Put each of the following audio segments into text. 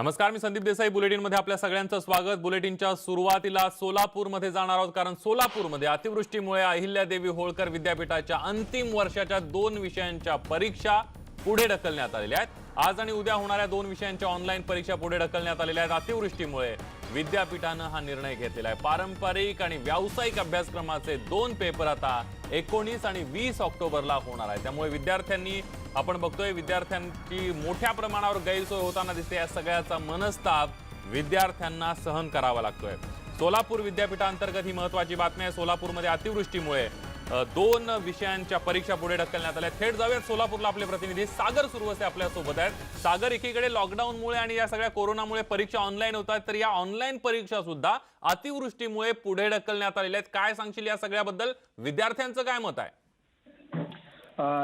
नमस्कार मी संदीप देसाई. बुलेटिनमध्ये आपल्या सगळ्यांचं स्वागत. बुलेटिनच्या सुरुवातीला सोलापूरमध्ये जाणार आहोत कारण सोलापूरमध्ये अतिवृष्टीमुळे अहिल्यादेवी होळकर विद्यापीठाच्या अंतिम वर्षाच्या दोन विषयांच्या परीक्षा पुढे ढकलण्यात आलेल्या आहेत. आज आणि उद्या होणाऱ्या दोन विषयांच्या ऑनलाईन परीक्षा पुढे ढकलण्यात आलेल्या आहेत. अतिवृष्टीमुळे विद्यापीठानं हा निर्णय घेतलेला आहे. पारंपरिक आणि व्यावसायिक अभ्यासक्रमाचे दोन पेपर आता एकोणीस आणि वीस ऑक्टोबरला होणार आहे त्यामुळे विद्यार्थ्यांनी आपण बघतोय विद्यार्थ्यांची मोठ्या प्रमाणावर गैरसोय होताना दिसते. या सगळ्याचा मनस्ताप विद्यार्थ्यांना सहन करावा लागतोय. सोलापूर विद्यापीठांतर्गत ही महत्वाची बातमी आहे. सोलापूरमध्ये अतिवृष्टीमुळे दोन विषयांच्या परीक्षा पुढे ढकलण्यात आल्या. थेट जाऊयात. सोलापूरला आपले प्रतिनिधी सागर सुरवसे आपल्यासोबत आहेत. सागर एकीकडे लॉकडाऊनमुळे आणि या सगळ्या कोरोनामुळे परीक्षा ऑनलाईन होत तर या ऑनलाईन परीक्षा सुद्धा अतिवृष्टीमुळे पुढे ढकलण्यात आलेल्या आहेत. काय सांगशील या सगळ्याबद्दल? विद्यार्थ्यांचं काय मत आहे?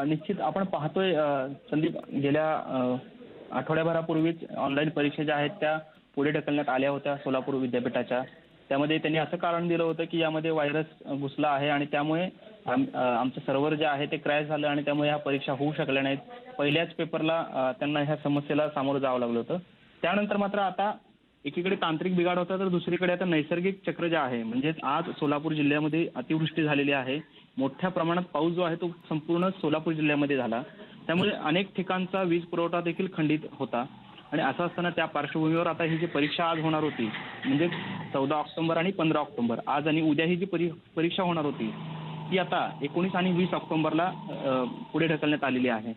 निश्चित आपण पाहतोय संदीप गेल्या आठवड्याभरापूर्वीच ऑनलाईन परीक्षा ज्या आहेत त्या पुढे ढकलण्यात आल्या होत्या सोलापूर विद्यापीठाच्या. त्यामध्ये त्यांनी असं कारण दिलं होतं की यामध्ये व्हायरस घुसला आहे आणि त्यामुळे आम- आमचं सर्व्हर जे आहे ते क्रॅश झालं आणि त्यामुळे ह्या परीक्षा होऊ शकल्या नाहीत. पहिल्याच पेपरला त्यांना ह्या समस्येला सामोरं जावं लागलं होतं. त्यानंतर मात्र आता एकीकडे तांत्रिक बिघाड होता तर दुसरीकडे आता नैसर्गिक चक्र जे आहे म्हणजेच आज सोलापूर जिल्ह्यामध्ये अतिवृष्टी झालेली आहे. मोठ्या प्रमाणात पाऊस जो आहे तो संपूर्ण सोलापूर जिल्ह्यामध्ये झाला. त्यामुळे अनेक ठिकाणचा वीज पुरवठा देखील खंडित होता. आणि असं असताना त्या पार्श्वभूमीवर आता ही जी परीक्षा आज होणार होती म्हणजे चौदा ऑक्टोबर आणि पंधरा ऑक्टोबर आज आणि उद्या ही जी परी परीक्षा होणार होती ती आता एकोणीस आणि वीस ऑक्टोबरला पुढे ढकलण्यात आलेली आहे.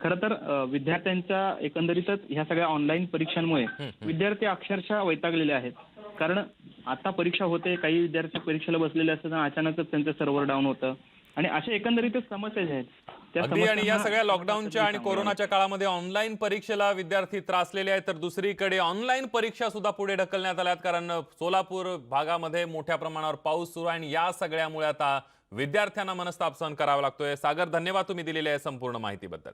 खरं तर विद्यार्थ्यांच्या एकंदरीतच ह्या सगळ्या ऑनलाईन परीक्षांमुळे विद्यार्थी अक्षरशः वैतागलेले आहेत. कारण आता परीक्षा होते काही विद्यार्थी परीक्षेला बसलेले असतात आणि अचानकच त्यांचं सर्व्हर डाऊन होतं. आणि अशा एकंदरीतच समस्या आहेत अगदी आणि या सगळ्या लॉकडाऊनच्या आणि कोरोनाच्या काळामध्ये ऑनलाईन परीक्षेला विद्यार्थी त्रासलेले आहेत तर दुसरीकडे ऑनलाईन परीक्षा सुद्धा पुढे ढकलण्यात आल्यात कारण सोलापूर भागामध्ये मोठ्या प्रमाणावर पाऊस सुरू आहे आणि या सगळ्यामुळे आता विद्यार्थ्यांना मनस्ताप सहन करावा लागतोय. सागर धन्यवाद तुम्ही दिलेल्या आहे संपूर्ण माहितीबद्दल.